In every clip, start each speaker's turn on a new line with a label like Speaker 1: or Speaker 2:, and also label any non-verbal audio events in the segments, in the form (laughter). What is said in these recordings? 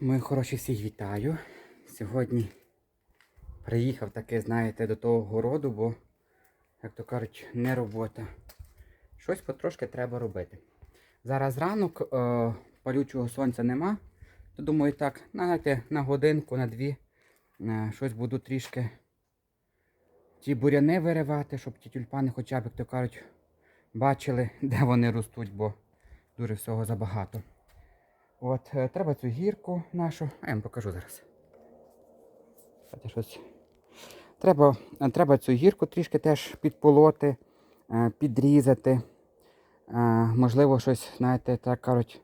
Speaker 1: Мої хороші всіх вітаю. Сьогодні приїхав таки, знаєте, до того городу, бо, як то кажуть, не робота. Щось потрошки треба робити. Зараз ранок е, палючого сонця нема, то думаю, так, знаєте, на годинку, на дві е, щось буду трішки ті буряни виривати, щоб ті тюльпани хоча б, як то кажуть, бачили, (laughs) де вони ростуть, бо дуже всього забагато. От, е, треба цю гірку нашу. А я вам покажу зараз. Треба, е, треба цю гірку трішки теж підполоти, е, підрізати. Можливо, щось, знаєте, так кажуть,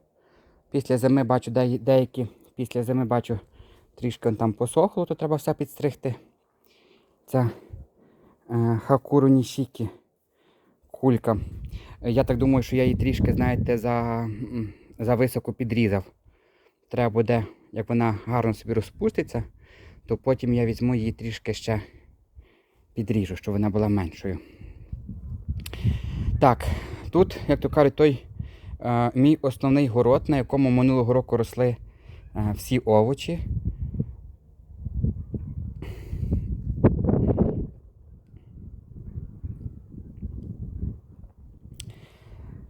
Speaker 1: після зими бачу, деякі після зими бачу трішки там посохло, то треба все підстригти. Ця хакуру нішікі кулька. Я так думаю, що я її трішки, знаєте, за, м, за високо підрізав. Треба буде, як вона гарно собі розпуститься, то потім я візьму її трішки ще підріжу, щоб вона була меншою. Так, тут, як то кажуть, той е, мій основний город, на якому минулого року росли е, всі овочі.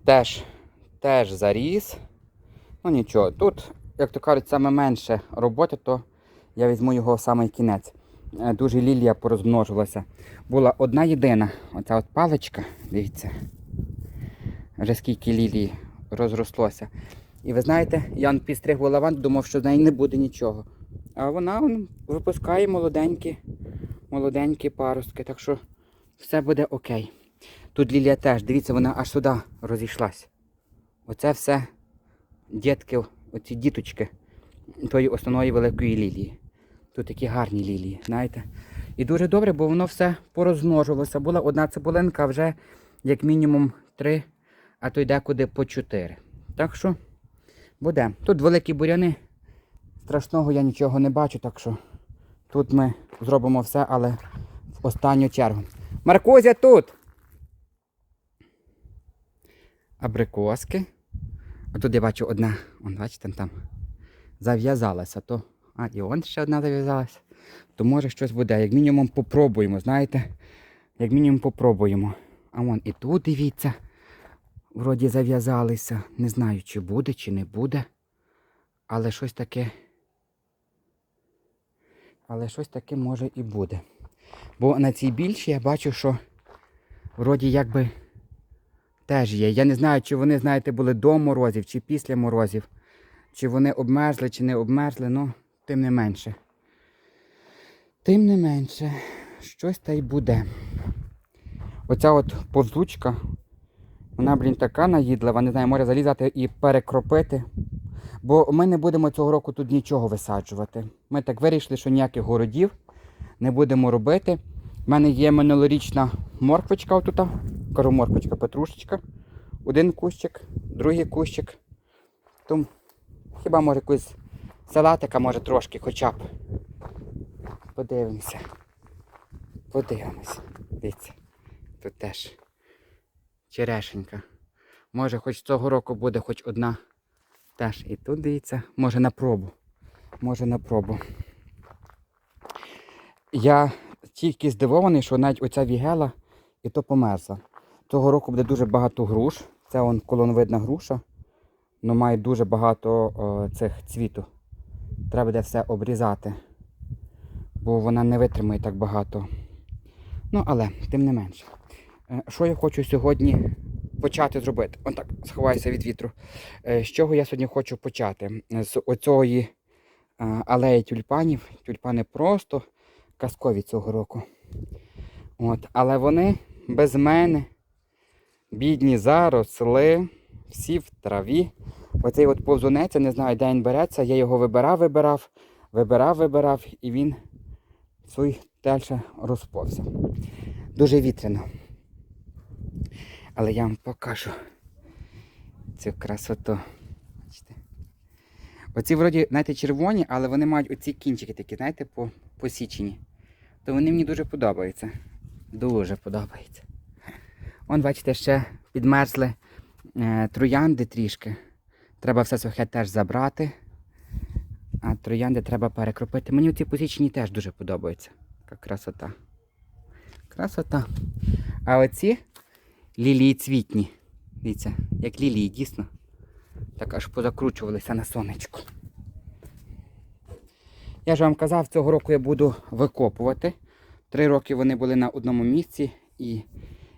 Speaker 1: Теж, теж заріс. Ну нічого, тут, як то кажуть, саме менше роботи, то я візьму його в самий кінець. Е, Дуже лілія порозмножилася. Була одна єдина, оця от паличка, дивіться, вже скільки лілії розрослося. І ви знаєте, я он підстриг лаванду, думав, що з неї не буде нічого. А вона он, випускає молоденькі, молоденькі паростки, так що все буде окей. Тут лілія теж, дивіться, вона аж сюди розійшлась. Оце все дітки, оці діточки тої основної великої лілії. Тут такі гарні лілії, знаєте. І дуже добре, бо воно все порозмножувалося. Була одна цибулинка, вже як мінімум три, а то й декуди по чотири. Так що буде. Тут великі буряни. Страшного я нічого не бачу, так що тут ми зробимо все, але в останню чергу. Маркузя тут! Абрикоски. А тут я бачу одна, он, бачите, там зав'язалася. То, а, і он ще одна зав'язалася. То може щось буде. Як мінімум попробуємо, знаєте? Як мінімум попробуємо. А вон і тут дивіться. Вроді зав'язалися. Не знаю, чи буде, чи не буде. Але щось таке. Але щось таке може і буде. Бо на цій більшій я бачу, що вроді якби теж є. Я не знаю, чи вони, знаєте, були до морозів, чи після морозів, чи вони обмерзли, чи не обмерзли, ну, тим не менше. Тим не менше, щось та й буде. Оця от повзучка, вона, блін, така наїдлива, не знаю, може залізати і перекропити. Бо ми не будемо цього року тут нічого висаджувати. Ми так вирішили, що ніяких городів не будемо робити. У мене є минулорічна морквочка. Кажу, морквочка, петрушечка. Один кущик, другий кущик. Тому хіба може якусь салатика, може трошки хоча б. Подивимося. Подивимося. Дивіться. Тут теж черешенька. Може, хоч цього року буде хоч одна. Теж і тут дивіться, може на пробу. Може на пробу. Я тільки здивований, що навіть оця вігела і то померзла. Цього року буде дуже багато груш. Це он колоновидна груша. Ну має дуже багато о, цих цвіту. Треба буде все обрізати. Бо вона не витримує так багато. Ну, але, тим не менше. Е, Що я хочу сьогодні почати зробити? Он так, сховаюся від вітру. Е, З чого я сьогодні хочу почати? З оцієї е, алеї тюльпанів. Тюльпани просто казкові цього року. От, але вони без мене, бідні заросли, всі в траві. Оцей от повзунець, я не знаю, де він береться, я його вибирав, вибирав, вибирав, вибирав, і він свій далі розповзся. Дуже вітряно. Але я вам покажу цю красоту. Бачите? Оці вроді, знаєте, червоні, але вони мають оці кінчики такі, знаєте, по, посічені. То вони мені дуже подобаються. Дуже подобаються. Вон, бачите, ще підмерзли е, троянди трішки. Треба все сухе теж забрати. А, троянди треба перекропити. Мені ці посічені теж дуже подобаються. Яка красота. Красота. А оці лілії цвітні. Дивіться, як лілії, дійсно. Так аж позакручувалися на сонечку. Я ж вам казав, цього року я буду викопувати. Три роки вони були на одному місці і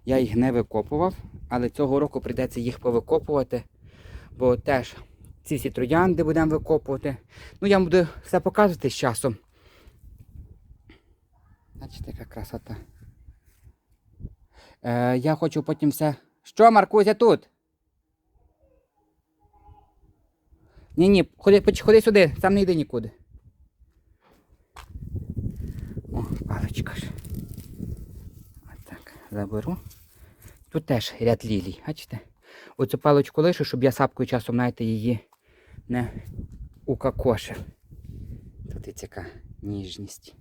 Speaker 1: я їх не викопував. Але цього року прийдеться їх повикопувати, бо теж ці всі троянди будемо викопувати. Ну, я вам буду все показувати з часом. Бачите, яка красота. Е, я хочу потім все. Що, Маркузя, тут? Ні, ні, ходи, ходи сюди, сам не йди нікуди. О, паличка ж. Отак, заберу. Тут теж ряд лілій, бачите? Оцю паличку лишу, щоб я сапкою часом, знаєте, її не укакошив. Тут і яка ніжність.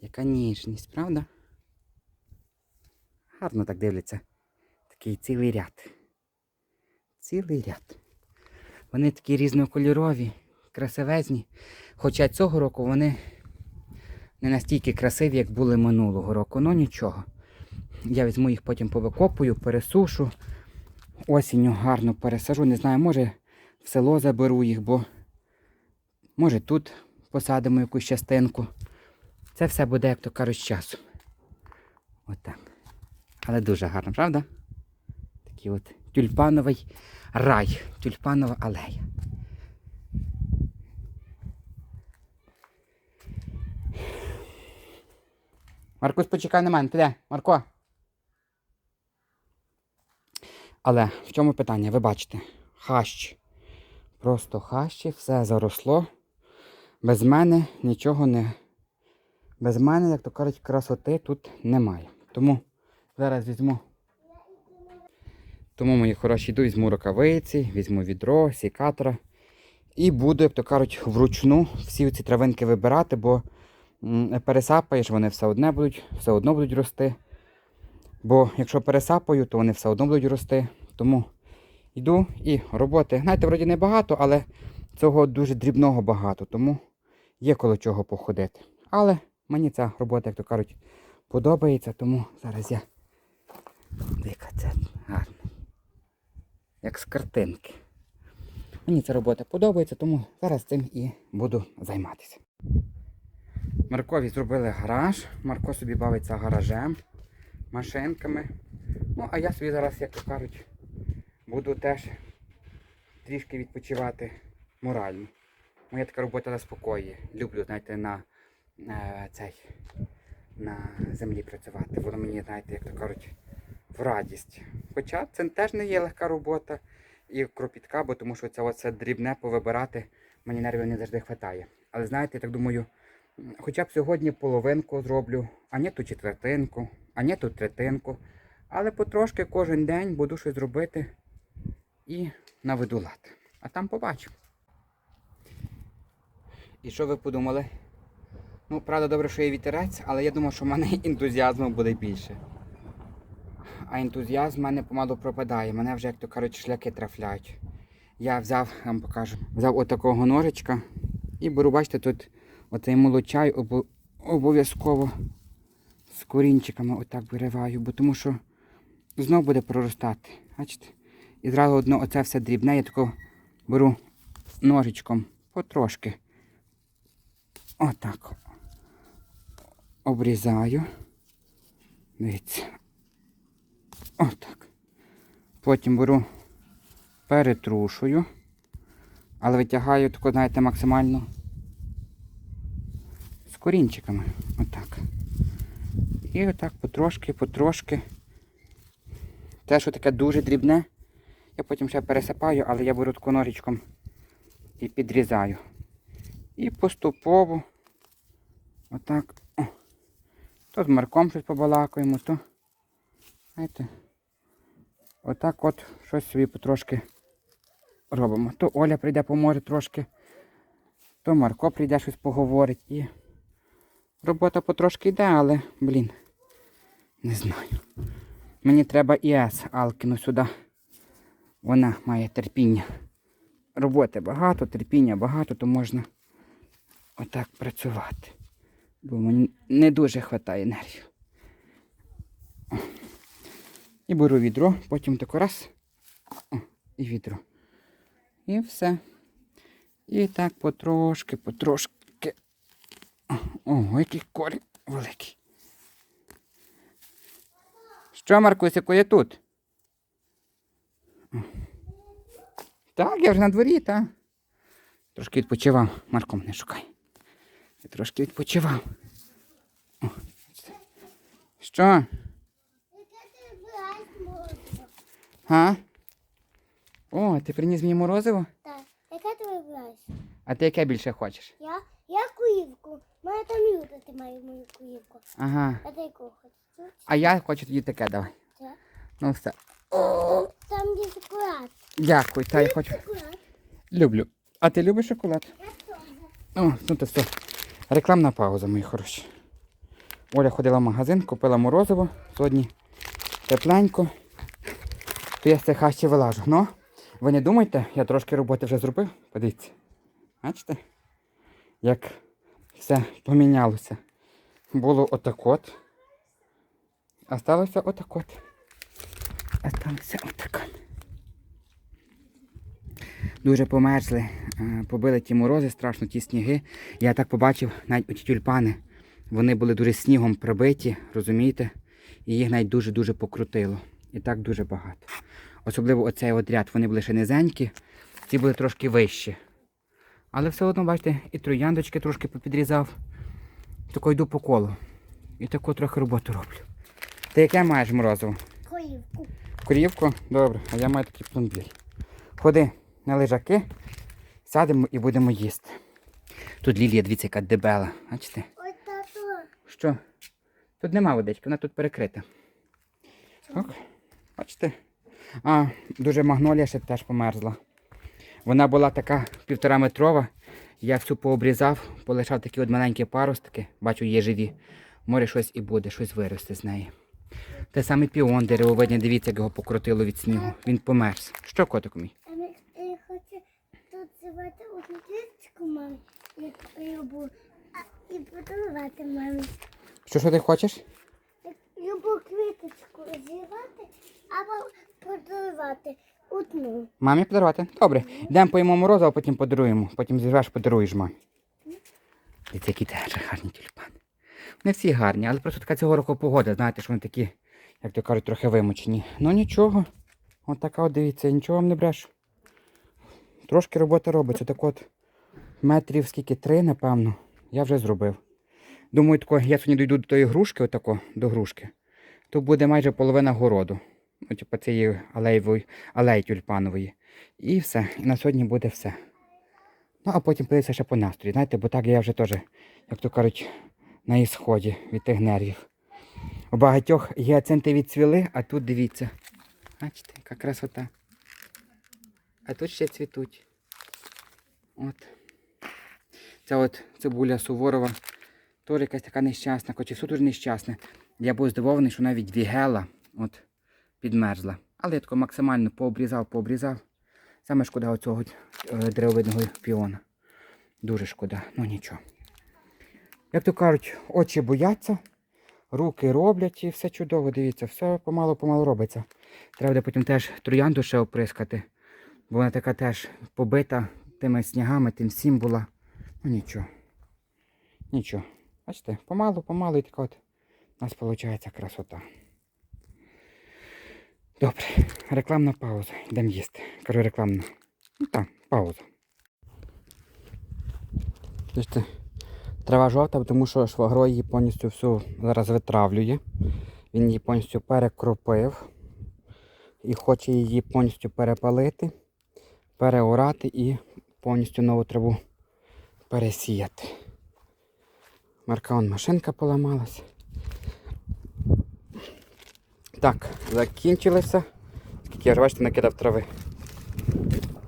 Speaker 1: Яка ніжність, правда? Гарно так дивляться. Такий цілий ряд. Цілий ряд. Вони такі різнокольорові, красивезні. Хоча цього року вони не настільки красиві, як були минулого року. Ну нічого. Я візьму їх потім повикопую, пересушу. Осінню гарно пересажу. Не знаю, може в село заберу їх, бо може тут посадимо якусь частинку. Це все буде, як то кажуть, з часом. Отак. Але дуже гарно, правда? Такий от тюльпановий рай, тюльпанова алея. Маркус, почекай на мене, ти де? Марко. Але в чому питання? Ви бачите, хащ. Просто хащі, все заросло. Без мене нічого не. Без мене, як то кажуть, красоти тут немає. Тому зараз візьму. Тому, мої хороші, йду, візьму рукавиці, візьму відро, сікатора. І буду, як то кажуть, вручну всі ці травинки вибирати, бо пересапаєш, вони все одне будуть, все одно будуть рости. Бо якщо пересапаю, то вони все одно будуть рости. Тому йду і роботи. Знаєте, вроді не багато, але цього дуже дрібного багато, тому є коло чого походити. Але мені ця робота, як то кажуть, подобається, тому зараз я. Дика, це гарно. Як з картинки. Мені ця робота подобається, тому зараз цим і буду займатися. Маркові зробили гараж. Марко собі бавиться гаражем, машинками. Ну, а я собі зараз, як то кажуть, буду теж трішки відпочивати морально. Моя така робота заспокоює. Люблю, знаєте, на, е, цей, на землі працювати. Воно мені, знаєте, як то кажуть, в радість. Хоча це теж не є легка робота і кропітка, бо тому що це оце дрібне повибирати, мені нервів не завжди вистачає. Але знаєте, я так думаю, хоча б сьогодні половинку зроблю, а не ту четвертинку, а не ту третинку. Але потрошки кожен день буду щось робити і наведу лад. А там побачимо. І що ви подумали? Ну, правда, добре, що є вітерець, але я думав, що в мене (laughs) ентузіазму буде більше. А ентузіазм в мене помалу пропадає. Мене вже, як то кажуть, шляки трафляють. Я взяв, я вам покажу, взяв отакого ножичка і беру, бачите, тут оцей молочай обо- обов'язково з корінчиками отак вириваю, бо тому що знов буде проростати. Бачите? І зразу одно оце все дрібне, я тако беру ножичком потрошки. Отак. Обрізаю. Дивіться. Отак. Потім беру, перетрушую, але витягаю тако, знаєте, максимально корінчиками. Отак. І отак потрошки, потрошки. Те, що таке дуже дрібне, я потім ще пересипаю, але я беру ножичком і підрізаю. І поступово отак. О, то з марком щось побалакаємо, то. Знаєте, отак от щось собі потрошки робимо. То Оля прийде, поможе трошки, то Марко прийде щось поговорить і робота потрошки йде, але, блін, не знаю. Мені треба ІС Алкіну сюди. Вона має терпіння. Роботи багато, терпіння багато, то можна отак працювати. Бо мені не дуже вистачає енергії. І беру відро, потім тако раз. О, і відро. І все. І так потрошки, потрошки. О, Ого, який корінь великий. Що, Маркусику, я тут? Так, я вже на дворі, так. Трошки відпочивав. Марком не шукай. Я трошки відпочивав. О. Що? А? О, ти приніс мені морозиво?
Speaker 2: Так. Яке ти вибираєш?
Speaker 1: А ти яке більше хочеш?
Speaker 2: Я? Я куївку. Мене там любити маю мою куївку.
Speaker 1: Ага.
Speaker 2: А ти яку хочеш?
Speaker 1: А я хочу тоді таке давай.
Speaker 2: Це?
Speaker 1: Ну все.
Speaker 2: Там є шоколад.
Speaker 1: Дякую, та я хочу.
Speaker 2: Шоколад.
Speaker 1: Люблю. А ти любиш шоколад?
Speaker 2: Я теж.
Speaker 1: О, ну то все. Рекламна пауза, мої хороші. Оля ходила в магазин, купила морозиво. Сьогодні тепленько. То я з цих хащі вилажу. Ну, ви не думайте, я трошки роботи вже зробив. Подивіться. Бачите? Як все помінялося. Було отак от. А сталося отак от. А сталося отак от. Дуже померзли, е, побили ті морози, страшно ті сніги. Я так побачив, навіть оті тюльпани, вони були дуже снігом пробиті, розумієте? І їх навіть дуже-дуже покрутило. І так дуже багато. Особливо оцей от ряд, вони були ще низенькі, ці були трошки вищі. Але все одно, бачите, і трояндочки трошки попідрізав. Тако йду по колу. І таку трохи роботу роблю. Ти яке маєш морозиво?
Speaker 2: Куївку.
Speaker 1: Корівку? Добре, а я маю такий пломбір. Ходи на лежаки, сядемо і будемо їсти. Тут Лілія, дивіться, яка дебела. Бачите?
Speaker 2: Ой, тато.
Speaker 1: Що? Тут нема водички, вона тут перекрита. Ок. Бачите? А, дуже магнолія ще теж померзла. Вона була така півтора метрова. Я всю пообрізав, полишав такі от маленькі паростки. Бачу, є живі. Може щось і буде, щось виросте з неї. Те саме піон деревовидне, дивіться, як його покрутило від снігу. Він померз. Що, котику мій?
Speaker 2: Ми е, хочу тут зривати одну квіточку мамі, любу, а, і подарувати мамі.
Speaker 1: Що, що ти хочеш?
Speaker 2: Любу квіточку зірвати або подарувати одну.
Speaker 1: Мамі подарувати? Добре. Йдемо поїмо морозиво, а потім подаруємо. Потім зірвеш, подаруєш мамі. Дивіться, які теж гарні тюльпани. Не всі гарні, але просто така цього року погода, знаєте, що вони такі, як то кажуть, трохи вимучені. Ну нічого. От така от дивіться, нічого вам не брешу. Трошки робота робиться. Так от метрів скільки три, напевно, я вже зробив. Думаю, тако, я сьогодні дійду до тої грушки, отако, до грушки, то буде майже половина городу. Ну, типу, цієї алеєвої, алеї тюльпанової. І все. І на сьогодні буде все. Ну, а потім прийдеться ще по настрою. Знаєте, бо так я вже теж, як то кажуть, на ісході від тих нервів. У багатьох гіацинти відцвіли, а тут дивіться. Бачите, яка красота. А тут ще цвітуть. От. Ця от цибуля Суворова. Теж якась така нещасна, хоч і дуже нещасне. Я був здивований, що навіть вігела от, підмерзла. Але я тако максимально пообрізав, пообрізав. Саме шкода оцього е, піона. Дуже шкода, ну нічого. Як то кажуть, очі бояться, руки роблять і все чудово, дивіться, все помало-помало робиться. Треба буде потім теж троянду ще оприскати, бо вона така теж побита тими снігами, тим всім була. Ну нічого. Нічого. Бачите, помалу, помалу і така от у нас виходить красота. Добре, рекламна пауза. Йдемо їсти. Кажу рекламна. Ну так, пауза. Бачите, трава жовта, тому що швагро її повністю всю зараз витравлює. Він її повністю перекропив і хоче її повністю перепалити, переорати і повністю нову траву пересіяти. Марка он машинка поламалась. Так, закінчилося. Скільки я ж бачите, накидав трави.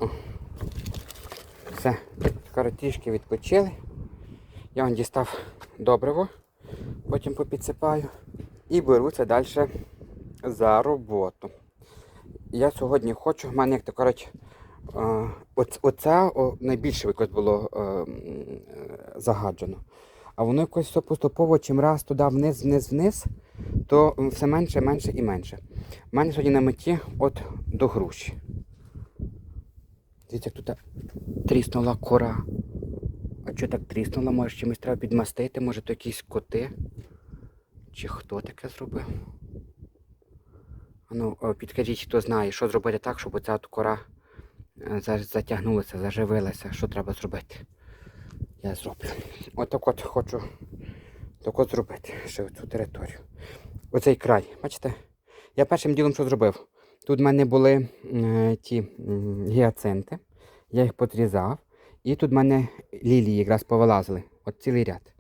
Speaker 1: О. Все, скоро трішки відпочили. Я вам дістав добриво, потім попідсипаю і беруся далі за роботу. Я сьогодні хочу, в мене, як то кажуть, е, оце найбільше якось було е, е, загаджено. А воно якось поступово, чим раз туди вниз, вниз, вниз, то все менше, менше і менше. У мене сьогодні на меті от до груші. Дивіться, як тут тріснула кора. А що так тріснула? Може чимось треба підмастити, може то якісь коти? Чи хто таке зробив? Ну, підкажіть, хто знає, що зробити так, щоб оця от кора е, затягнулася, заживилася. Що треба зробити? Я зроблю. Отак от хочу так от зробити ще цю територію. Оцей край, бачите? Я першим ділом що зробив? Тут в мене були е, ті гіацинти, я їх подрізав, і тут в мене лілії якраз повилазили, от цілий ряд.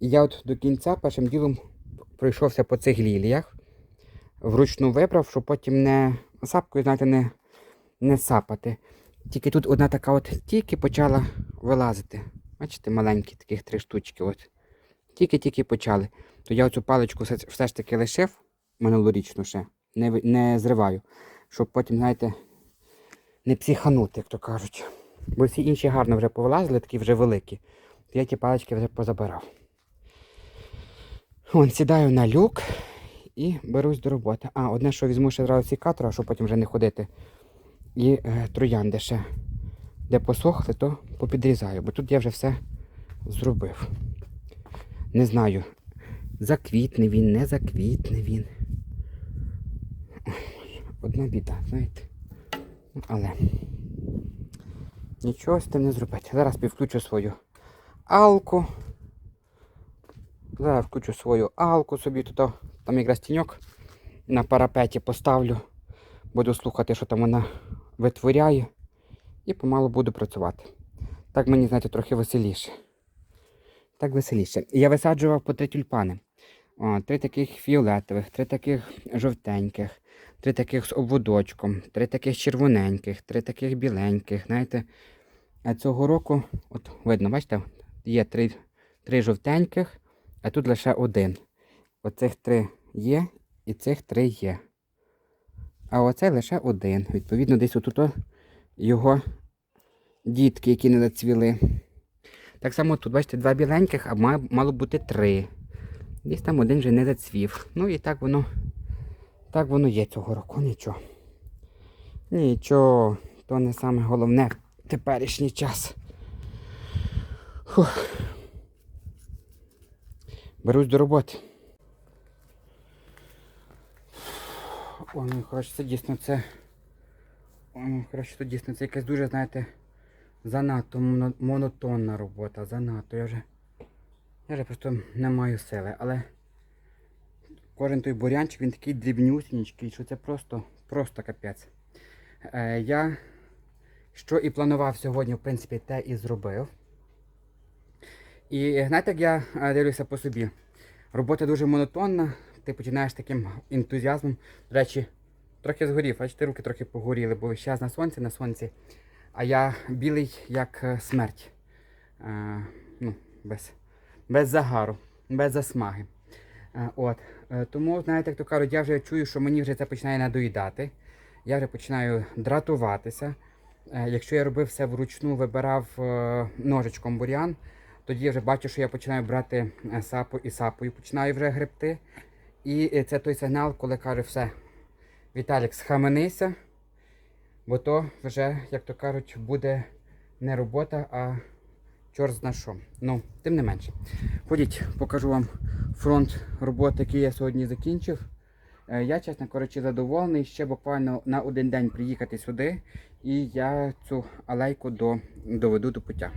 Speaker 1: І я от до кінця першим ділом пройшовся по цих ліліях, вручну вибрав, щоб потім не сапкою, знаєте, не, не сапати. Тільки тут одна така от тільки почала вилазити. Бачите, маленькі таких три штучки. От. Тільки-тільки почали. То я оцю паличку все, все ж таки лишив минулорічну ще, не, не зриваю, щоб потім, знаєте, не психанути, як то кажуть. Бо всі інші гарно вже повилазили, такі вже великі. То я ті палички вже позабирав. Вон, сідаю на люк і берусь до роботи. А, одне, що візьму ще зразу сікатора, щоб потім вже не ходити. І е, троянди ще. Де посохли, то попідрізаю, бо тут я вже все зробив. Не знаю, заквітне він, не заквітне він. Одна біда, знаєте. Ну, Але нічого з тим не зробити. Зараз підключу свою алку. Зараз включу свою алку собі тут. Там якраз тіньок на парапеті поставлю. Буду слухати, що там вона витворяє. І помалу буду працювати. Так мені, знаєте, трохи веселіше. Так веселіше. Я висаджував по три тюльпани. О, три таких фіолетових, три таких жовтеньких, три таких з обводочком, три таких червоненьких, три таких біленьких. Знаєте, а цього року, от видно, бачите, є три, три жовтеньких, а тут лише один. Оцих три є і цих три є. А оцей лише один. Відповідно, десь отут його дітки, які не зацвіли. Так само тут, бачите, два біленьких, а мало бути три. Десь там один вже не зацвів. Ну і так воно, так воно є цього року, нічого. Нічого, то не саме головне в теперішній час. Фух. Берусь до роботи. Ой, ну коротше, це дійсно це. Ой, ну, коротше, це дійсно це якась дуже, знаєте, занадто монотонна робота, занадто. Я вже. Я вже просто не маю сили, але кожен той бурянчик, він такий дрібнюсінький, що це просто, просто капець. Е, я що і планував сьогодні, в принципі, те і зробив. І знаєте, як я е, дивлюся по собі. Робота дуже монотонна, ти починаєш таким ентузіазмом. До речі, трохи згорів, бачите, руки трохи погоріли, бо зараз на сонці, на сонці. А я білий, як е, смерть. Е, ну, без, без загару, без засмаги. Е, от. Е, тому, знаєте, як то кажуть, я вже чую, що мені вже це починає надоїдати. Я вже починаю дратуватися. Е, якщо я робив все вручну, вибирав е, ножичком бурян, тоді я вже бачу, що я починаю брати е, сапу і сапою починаю вже гребти. І е, це той сигнал, коли каже, все, Віталік, схаменися, бо то вже, як то кажуть, буде не робота, а чорт зна що. Ну, тим не менше. Ходіть, покажу вам фронт роботи, який я сьогодні закінчив. Е, Я, чесно кажучи, задоволений. Ще буквально на один день приїхати сюди, і я цю алейку до, доведу до пуття.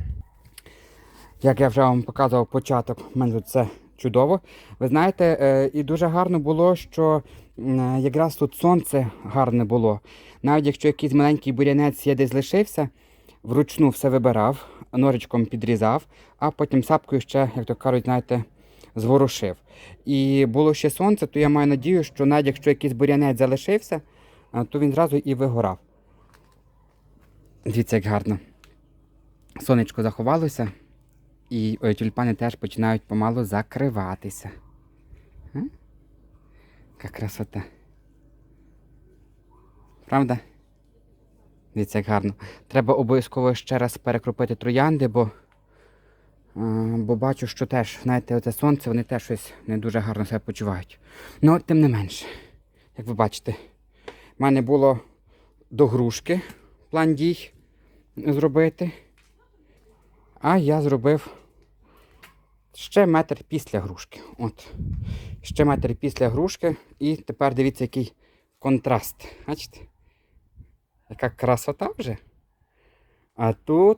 Speaker 1: Як я вже вам показував початок, в мене все чудово. Ви знаєте, е, і дуже гарно було, що якраз тут сонце гарне було. Навіть якщо якийсь маленький бурянець я десь лишився, вручну все вибирав, ножичком підрізав, а потім сапкою ще, як то кажуть, знаєте, зворушив. І було ще сонце, то я маю надію, що навіть якщо якийсь бурянець залишився, е, то він зразу і вигорав. Дивіться, як гарно. Сонечко заховалося, і тюльпани теж починають помалу закриватися. Яка красота. Правда? Дивіться, як гарно. Треба обов'язково ще раз перекропити троянди, бо бо бачу, що теж, знаєте, оце сонце, вони теж щось не дуже гарно себе почувають. Ну, тим не менше, як ви бачите, в мене було до грушки план дій зробити. А я зробив ще метр після грушки. От. Ще метр після грушки. І тепер дивіться, який контраст. Бачите? Яка красота вже. А тут.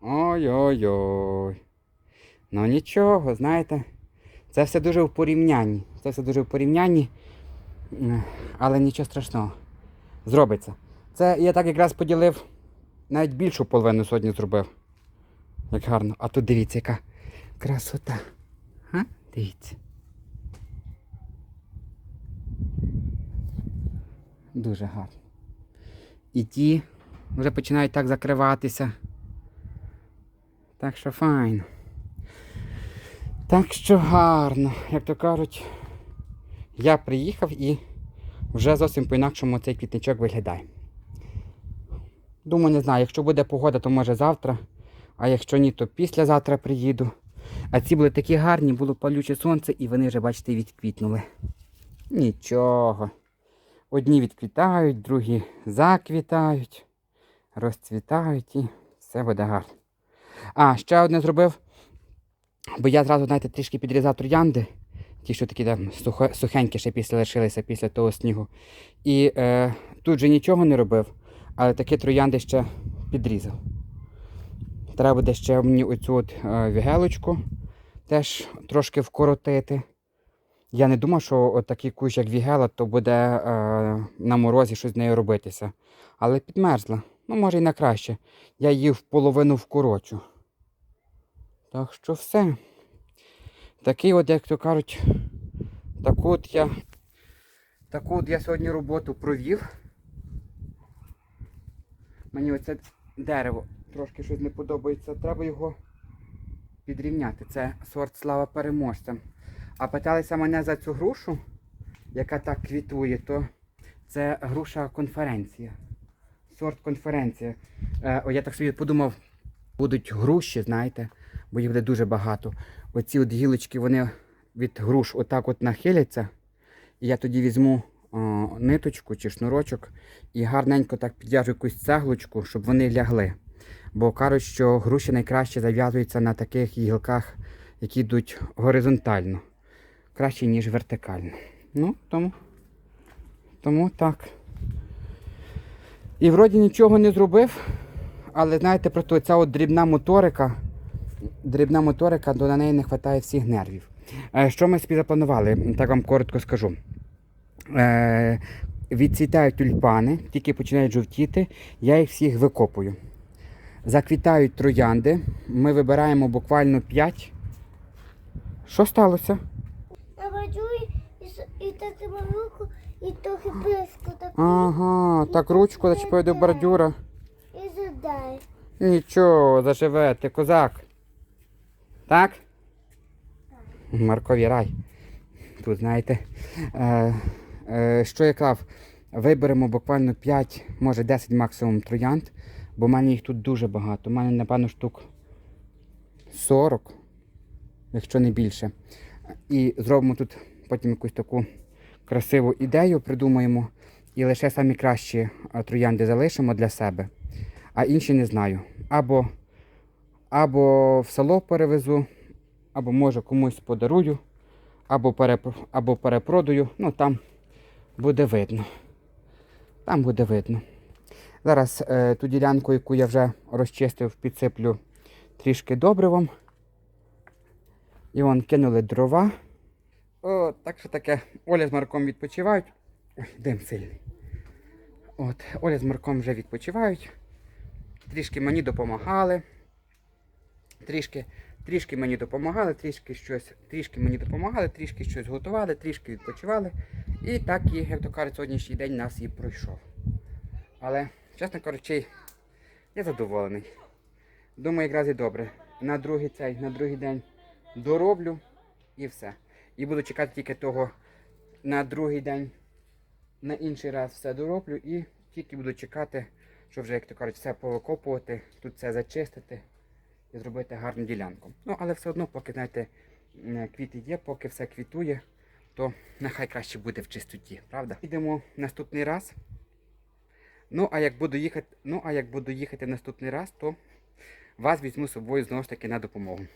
Speaker 1: Ой-ой-ой. Ну нічого, знаєте. Це все дуже в порівнянні. Це все дуже в порівнянні. Але нічого страшного. Зробиться. Це я так якраз поділив, навіть більшу половину сьогодні зробив. Як гарно. А тут дивіться, яка красота. А? Дивіться. Дуже гарно. І ті вже починають так закриватися. Так що файно. Так що гарно, як то кажуть, я приїхав і вже зовсім по-інакшому цей квітничок виглядає. Думаю, не знаю, якщо буде погода, то може завтра, а якщо ні, то післязавтра приїду. А ці були такі гарні, було палюче сонце, і вони вже, бачите, відквітнули. Нічого. Одні відквітають, другі заквітають, розцвітають і все буде гарно. А, ще одне зробив, бо я зразу, знаєте, трішки підрізав троянди, ті, що такі там сухенькі ще після лишилися після того снігу. І е, тут же нічого не робив, але такі троянди ще підрізав. Треба буде ще мені оцю от е, вігелочку теж трошки вкоротити. Я не думав, що от такий кущ, як вігела, то буде е, на морозі щось з нею робитися. Але підмерзла. Ну, може і на краще. Я її в половину вкорочу. Так що все. Такий от, як то кажуть, таку от я, таку от я сьогодні роботу провів. Мені оце дерево трошки щось не подобається. Треба його підрівняти. Це сорт слава переможцям. А питалися мене за цю грушу, яка так квітує, то це груша конференція. Сорт конференція. Е, о, я так собі подумав, будуть груші, знаєте, бо їх буде дуже багато. Оці от гілочки, вони від груш отак от нахиляться. І я тоді візьму о, ниточку чи шнурочок і гарненько так підв'яжу якусь цеглочку, щоб вони лягли. Бо кажуть, що груші найкраще зав'язуються на таких гілках, які йдуть горизонтально. Краще, ніж вертикально. Ну, тому, тому так. І вроді нічого не зробив, але знаєте, просто ця от дрібна моторика, дрібна моторика, до неї не вистачає всіх нервів. Е, Що ми собі запланували, так вам коротко скажу. Е, відцвітають тюльпани, тільки починають жовтіти, я їх всіх викопую. Заквітають троянди, ми вибираємо буквально 5. Що сталося?
Speaker 2: Наводжу і, с- і так руку, і трохи близько так
Speaker 1: Ага, так ручку зачепив до бордюра.
Speaker 2: і задай.
Speaker 1: Нічого, заживе, ти козак. Так? Маркові рай. Тут, знаєте. Е, е, що я казав, виберемо буквально 5, може 10 максимум троянд, бо в мене їх тут дуже багато. У мене, напевно, штук 40, якщо не більше. І зробимо тут потім якусь таку красиву ідею, придумаємо. І лише самі кращі троянди залишимо для себе а інші не знаю. Або, або в село перевезу, або може комусь подарую, або, переп... або перепродаю. Ну там буде видно. Там буде видно. Зараз е, ту ділянку, яку я вже розчистив, підсиплю трішки добривом. І вон кинули дрова. О, так що таке. Оля з Марком відпочивають. Ой, дим сильний. От, Оля з Марком вже відпочивають. Трішки мені допомагали. Трішки, трішки мені допомагали, трішки щось, трішки мені допомагали, трішки щось готували, трішки відпочивали. І так і, як то кажуть, сьогоднішній день нас і пройшов. Але, чесно кажучи, я задоволений. Думаю, якраз і добре. На другий цей, на другий день дороблю і все. І буду чекати тільки того на другий день, на інший раз все дороблю і тільки буду чекати, що вже, як то кажуть, все повикопувати, тут все зачистити і зробити гарну ділянку. Ну, але все одно, поки, знаєте, квіти є, поки все квітує, то нехай краще буде в чистоті, правда? Підемо наступний раз. Ну, а як буду їхати, ну, а як буду їхати наступний раз, то вас візьму з собою знову ж таки на допомогу.